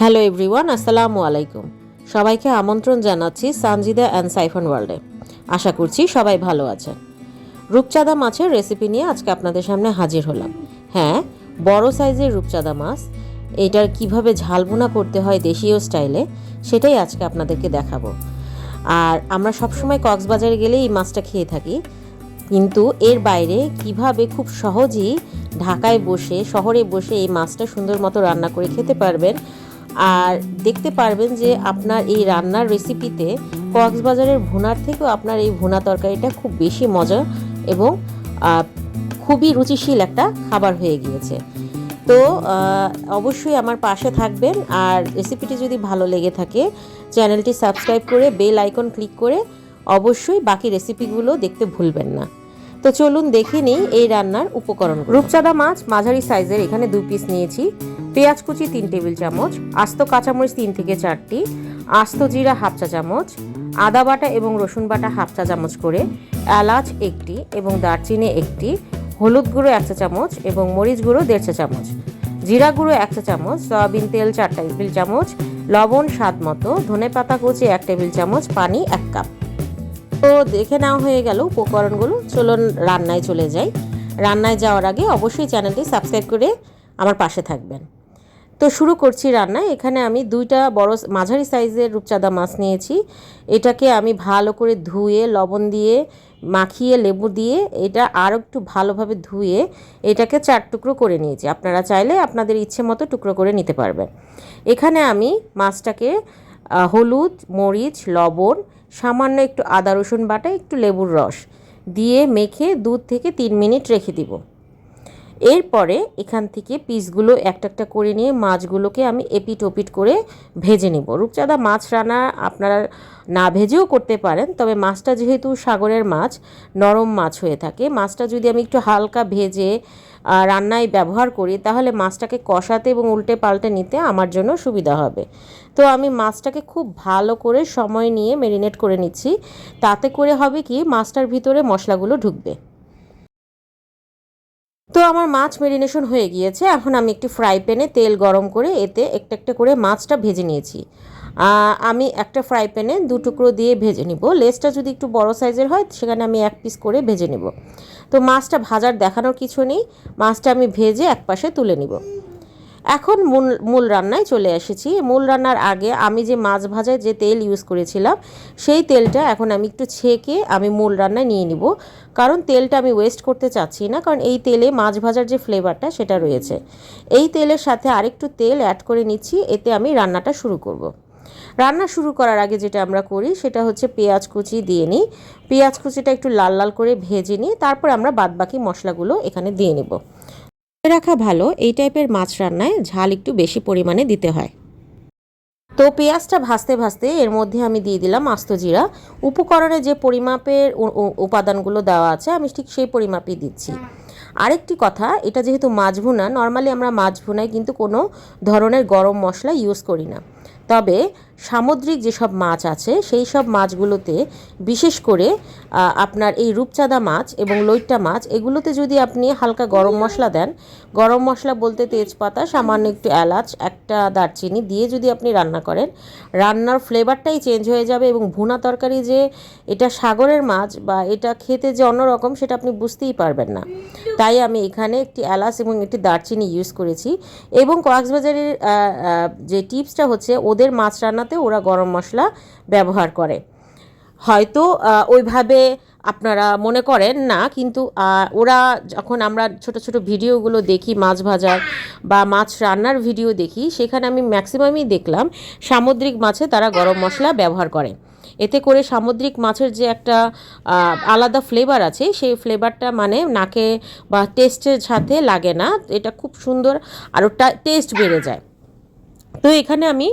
Hello everyone আসসালামু আলাইকুম। সবাইকে আমন্ত্রণ জানাচ্ছি সানজিদা অ্যান্ড সাইফন ওয়ার্ল্ডে আশা করছি সবাই ভালো আছেন। রূপচাঁদা মাছের রেসিপি নিয়ে আজকে আপনাদের সামনে হাজির হলাম। হ্যাঁ বড় সাইজের রূপচাঁদা মাছ, এটার কীভাবে ঝালবোনা করতে হয় দেশীয় স্টাইলে সেটাই আজকে আপনাদেরকে দেখাবো। আর আমরা সবসময় কক্সবাজারে গেলে এই মাছটা খেয়ে থাকি, কিন্তু এর বাইরে কীভাবে খুব সহজেই ঢাকায় বসে, শহরে বসে এই মাছটা সুন্দর মতো রান্না করে খেতে পারবেন আর দেখতে পারবেন যে আপনার এই রান্নার রেসিপিতে কক্সবাজারের ভুনার থেকেও আপনার এই ভুনা তরকারিটা খুব বেশি মজা এবং খুবই রুচিশীল একটা খাবার হয়ে গিয়েছে। তো অবশ্যই আমার পাশে থাকবেন আর রেসিপিটি যদি ভালো লেগে থাকে, চ্যানেলটি সাবস্ক্রাইব করে বেল আইকন ক্লিক করে অবশ্যই বাকি রেসিপিগুলো দেখতে ভুলবেন না। তো চলুন দেখে নিই এই রান্নার উপকরণ রূপচাঁদা মাছ, মাঝারি সাইজের, এখানে দু পিস নিয়েছি। পেঁয়াজ কুচি তিন টেবিল চামচ, আস্ত কাঁচামরিচ তিন থেকে চারটি, আস্ত জিরা হাফ চা চামচ, আদা বাটা এবং রসুন বাটা হাফ চা চামচ করে, এলাচ একটি এবং দারচিনি একটি, হলুদ গুঁড়ো এক চা চামচ এবং মরিচ গুঁড়ো দেড় চা চামচ, জিরা গুঁড়ো এক চা চামচ, সয়াবিন তেল চার টেবিল চামচ, লবণ স্বাদ মতো ধনে পাতা কুচি এক টেবিল চামচ, পানি এক কাপ। তো দেখে নেওয়া হয়ে গেল উপকরণগুলো। চলুন রান্নায় চলে যাই। রান্নায় যাওয়ার আগে অবশ্যই চ্যানেলটি সাবস্ক্রাইব করে আমার পাশে থাকবেন। তো শুরু করছি রান্না এখানে আমি দুইটা বড় মাঝারি সাইজের রূপচাঁদা মাছ নিয়েছি। এটাকে আমি ভালো করে ধুয়ে, লবণ দিয়ে, মাখিয়ে, লেবু দিয়ে, এটা আরও একটু ভালোভাবে ধুয়ে এটাকে চার টুকরো করে নিয়েছি। আপনারা চাইলে আপনাদের ইচ্ছে মতো টুকরো করে নিতে পারবেন। এখানে আমি মাছটাকে হলুদ, মরিচ, লবণ সামান্য একটু আদা রসুন বাটা, একটু লেবুর রস দিয়ে মেখে দুধ থেকে তিন মিনিট রেখে দিব। এরপরে এখান থেকে পিসগুলো একটা একটা করে নিয়ে মাছগুলোকে আমি এপিট ওপিট করে ভেজে নিব। রূপচাঁদা মাছ রান্না আপনারা না ভেজেও করতে পারেন, তবে মাছটা যেহেতু সাগরের মাছ, নরম মাছ হয়ে থাকে, মাছটা যদি আমি একটু হালকা ভেজে রান্নায় ব্যবহার করি, তাহলে মাছটাকে কষাতে এবং উল্টে পাল্টে নিতে আমার জন্য সুবিধা হবে। তো আমি মাছটাকে খুব ভালো করে সময় নিয়ে মেরিনেট করে নিচ্ছি। তাতে করে হবে কি, মাছটার ভিতরে মশলাগুলো ঢুকবে। তো আমার মাছ মেরিনেশন হয়ে গিয়েছে। এখন আমি একটি ফ্রাই প্যানে তেল গরম করে এতে একটা একটা করে মাছটা ভেজে নিয়েছি। আমি একটা ফ্রাই প্যানে দু টুকরো দিয়ে ভেজে নিব। লেসটা যদি একটু বড় সাইজের হয়, সেখানে আমি এক পিস করে ভেজে নিব। তো মাছটা ভাজার দেখানোর কিছু নেই। মাছটা আমি ভেজে এক পাশে তুলে নিব। এখন মূল মূল রান্নায় চলে এসেছি। মূল রান্নার আগে আমি যে মাছ ভাজায় যে তেল ইউজ করেছিলাম, সেই তেলটা এখন আমি একটু ছেঁকে আমি মূল রান্নায় নিয়ে নিব। কারণ তেলটা আমি ওয়েস্ট করতে চাচ্ছি না, কারণ এই তেলে মাছ ভাজার যে ফ্লেভারটা সেটা রয়েছে। এই তেলের সাথে আরেকটু তেল অ্যাড করে নিচ্ছি, এতে আমি রান্নাটা শুরু করব। রান্না শুরু করার আগে যেটা আমরা করি, সেটা হচ্ছে পেঁয়াজ কুচি দিয়ে নিই। পেঁয়াজ কুচিটা একটু লাল লাল করে ভেজে নিই তারপর আমরা বাদবাকি মশলাগুলো এখানে দিয়ে নেব। রাখা ভালো, এই টাইপের মাছ রান্নায় ঝাল একটু বেশি পরিমাণে দিতে হয়। তো পেঁয়াজটা ভাজতে ভাজতে এর মধ্যে আমি দিয়ে দিলাম আস্ত জিরা। উপকরণে যে পরিমাপের উপাদানগুলো দেওয়া আছে, আমি ঠিক সেই পরিমাপই দিচ্ছি। আরেকটি কথা, এটা যেহেতু মাছ ভুনা, নর্মালি আমরা মাছ ভুনায় কিন্তু কোনো ধরনের গরম মশলা ইউজ করি না। তবে সামুদ্রিক যেসব মাছ আছে, সেই সব মাছগুলোতে বিশেষ করে আপনার এই রূপচাঁদা মাছ এবং লইট্টা মাছ, এগুলোতে যদি আপনি হালকা গরম মশলা দেন, গরম মশলা বলতে তেজপাতা, সামান্য একটু এলাচ, একটা দারচিনি দিয়ে যদি আপনি রান্না করেন, রান্নার ফ্লেভারটাই চেঞ্জ হয়ে যাবে এবং ভুনা তরকারি যে এটা সাগরের মাছ বা এটা খেতে যে অন্যরকম সেটা আপনি বুঝতেই পারবেন না। তাই আমি এখানে একটি এলাচ এবং একটি দারচিনি ইউজ করেছি এবং কক্সবাজারের যে টিপসটা হচ্ছে, ওদের মাছ রান্নাতে ওরা গরম মশলা ব্যবহার করে। হয়তো ওইভাবে আপনারা মনে করেন না, কিন্তু ওরা যখন আমরা ছোট ছোট ভিডিওগুলো দেখি, মাছ ভাজার বা মাছ রান্নার ভিডিও দেখি, সেখানে আমি ম্যাক্সিমামই দেখলাম সামুদ্রিক মাছে তারা গরম মশলা ব্যবহার করে। এতে করে সামুদ্রিক মাছের যে একটা আলাদা ফ্লেভার আছে, সেই ফ্লেভারটা মানে নাকে বা টেস্টের সাথে লাগে না, এটা খুব সুন্দর আর ওটা টেস্ট বেড়ে যায়। তো এখানে আমি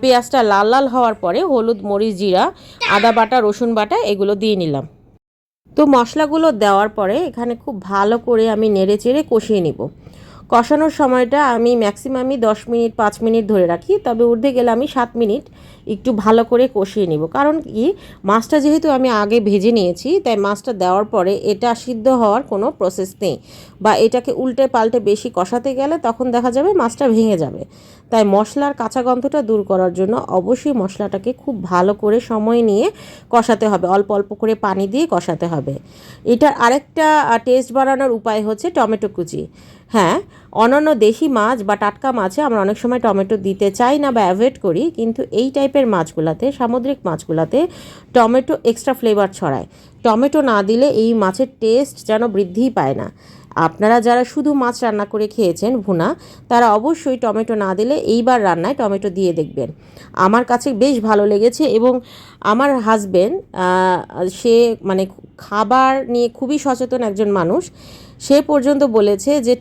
পেঁয়াজটা লাল লাল হওয়ার পরে হলুদ, মরিচ, জিরা, আদা বাটা, রসুন বাটা এগুলো দিয়ে নিলাম। তো মশলাগুলো দেওয়ার পরে এখানে খুব ভালো করে আমি নেড়ে চেড়ে কষিয়ে নিব। কষানোর সময়টা আমি ম্যাক্সিমামই দশ মিনিট, পাঁচ মিনিট ধরে রাখি। তবে ঊর্ধ্বে গেলে আমি সাত মিনিট একটু ভালো করে কষিয়ে নিব। কারণ কি? মাছটা যেহেতু আমি আগে ভেজে নিয়েছি, তাই মাছটা দেওয়ার পরে এটা সিদ্ধ হওয়ার কোনো প্রসেস নেই। বা এটাকে উল্টে পাল্টে বেশি কষাতে গেলে তখন দেখা যাবে মাছটা ভেঙে যাবে। তাই মশলার কাঁচা গন্ধটা দূর করার জন্য অবশ্যই মশলাটাকে খুব ভালো করে সময় নিয়ে কষাতে হবে। অল্প অল্প করে পানি দিয়ে কষাতে হবে। এটার আরেকটা টেস্ট বাড়ানোর উপায় হচ্ছে টমেটো কুচি। হ্যাঁ অন্যান্য দেশি মাছ বা টাটকা মাছে আমরা অনেক সময় টমেটো দিতে চাই না বা অ্যাভয়েড করি, কিন্তু এই টাইপের মাছগুলাতে, সামুদ্রিক মাছগুলাতে টমেটো এক্সট্রা ফ্লেভার ছড়ায়। টমেটো না দিলে এই মাছের টেস্ট যেন বৃদ্ধিই পায় না। আপনারা যারা শুধু মাছ রান্না করে খেয়েছেন ভুনা, তারা অবশ্যই টমেটো না দিলে এইবার রান্নায় টমেটো দিয়ে দেখবেন। আমার কাছে বেশ ভালো লেগেছে এবং আমার হাজবেন্ড সে মানে খাবার নিয়ে খুবই সচেতন একজন মানুষ। সে পর্যন্ত বলেছে যে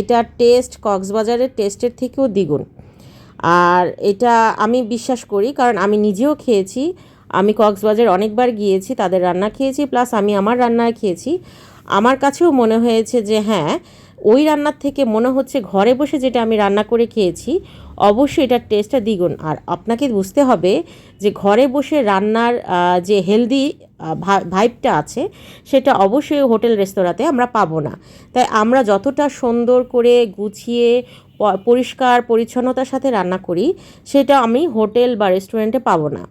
এটা টেস্ট, কক্সবাজারের টেস্টের থেকেও দ্বিগুণ। আর এটা আমি বিশ্বাস করি, কারণ আমি নিজেও খেয়েছি। আমি কক্সবাজার অনেকবার গিয়েছি, তাদের রান্না খেয়েছি, প্লাস আমি আমার রান্নায় খেয়েছি। আমার কাছেও মনে হয়েছে যে হ্যাঁ ওই রান্নার থেকে মনে হচ্ছে ঘরে বসে যেটা আমি রান্না করে খেয়েছি, অবশ্যই এটার টেস্টটা দ্বিগুণ। আর আপনাকে বুঝতে হবে যে, ঘরে বসে রান্নার যে হেলদি ভাইবটা আছে, সেটা অবশ্যই হোটেল রেস্তোরাঁতে আমরা পাবো না। তাই আমরা যতটা সুন্দর করে গুছিয়ে পরিষ্কার, পরিচ্ছন্নতার সাথে রান্না করি, সেটা আমি হোটেল বা রেস্টুরেন্টে পাবো না।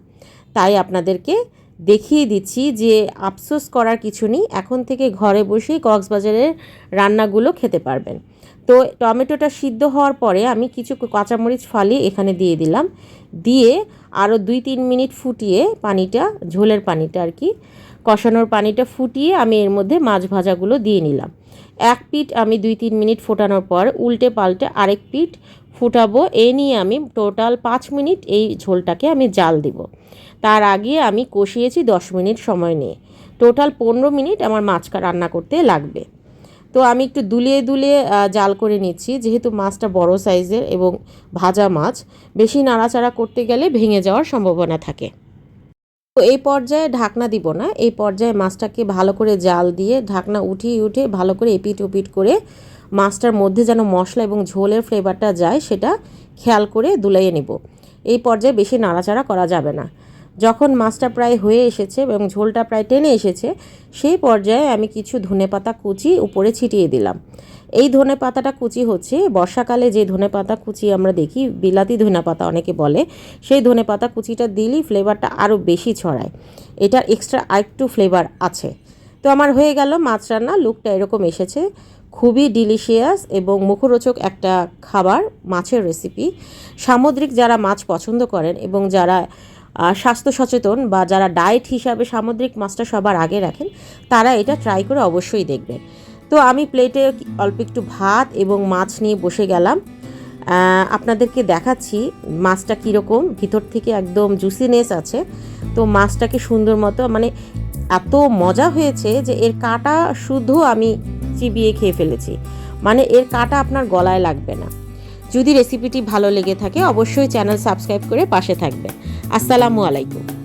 তাই আপনাদেরকে দেখিয়ে দিচ্ছি যে আফসোস করার কিছু নেই, এখন থেকে ঘরে বসেই কক্সবাজারের রান্নাগুলো খেতে পারবেন। তো টমেটোটা সিদ্ধ হওয়ার পরে আমি কিছু কাঁচামরিচ ফালি এখানে দিয়ে দিলাম। দিয়ে আরও দুই তিন মিনিট ফুটিয়ে পানিটা, ঝোলের পানিটা আর কি, কষানোর পানিটা ফুটিয়ে আমি এর মধ্যে মাছ ভাজাগুলো দিয়ে নিলাম। এক পিঠ আমি দুই তিন মিনিট ফোটানোর পর উল্টে পাল্টে আরেক পিঠ ফুটাবো। এ নিয়ে আমি টোটাল পাঁচ মিনিট এই ঝোলটাকে আমি জাল দিব। তার আগে আমি কষিয়েছি দশ মিনিট সময় নিয়ে। টোটাল পনেরো মিনিট আমার মাছটা রান্না করতে লাগবে। তো আমি একটু দুলিয়ে দুলিয়ে জাল করে নিচ্ছি, যেহেতু মাছটা বড় সাইজের এবং ভাজা মাছ, বেশি নাড়াচাড়া করতে গেলে ভেঙে যাওয়ার সম্ভাবনা থাকে। তো এই পর্যায়ে ঢাকনা দিব না, এই পর্যায়ে মাছটাকে ভালো করে জাল দিয়ে ঢাকনা উঠিয়ে উঠে ভালো করে এপিট ওপিট করে মাছটার মধ্যে যেন মশলা এবং ঝোলের ফ্লেভারটা যায়, সেটা খেয়াল করে দুলাইয়ে নেব। এই পর্যায়ে বেশি নাড়াচাড়া করা যাবে না। যখন মাছটা প্রায় হয়ে এসেছে এবং ঝোলটা প্রায় টেনে এসেছে, সেই পর্যায়ে আমি কিছু ধনে পাতা কুচি উপরে ছিটিয়ে দিলাম। এই ধনে পাতাটা কুচি হচ্ছে, বর্ষাকালে যে ধনে পাতা কুচি আমরা দেখি, বিলাতি ধনে পাতা অনেকে বলে, সেই ধনে পাতা কুচিটা দিলেই ফ্লেভারটা আরও বেশি ছড়ায়। এটার এক্সট্রা আরেকটু ফ্লেভার আছে। তো আমার হয়ে গেল, মাছ রান্না লুকটা এরকম এসেছে। খুবই ডিলিশিয়াস এবং মুখরোচক একটা খাবার, মাছের রেসিপি সামুদ্রিক যারা মাছ পছন্দ করেন এবং যারা স্বাস্থ্য সচেতন বা যারা ডায়েট হিসাবে সামুদ্রিক মাছটা সবার আগে রাখেন, তারা এটা ট্রাই করে অবশ্যই দেখবেন। তো আমি প্লেটে অল্প একটু ভাত এবং মাছ নিয়ে বসে গেলাম। আপনাদেরকে দেখাচ্ছি মাছটা কীরকম, ভিতর থেকে একদম জুসিনেস আছে। তো মাছটাকে সুন্দর মতো মানে এত মজা হয়েছে যে এর কাটা শুধু আমি চিবিয়ে খেয়ে ফেলেছি। মানে এর কাটা আপনার গলায় লাগবে না। যদি রেসিপিটি ভালো লেগে থাকে, অবশ্যই চ্যানেল সাবস্ক্রাইব করে পাশে থাকবেন। আসসালামু আলাইকুম।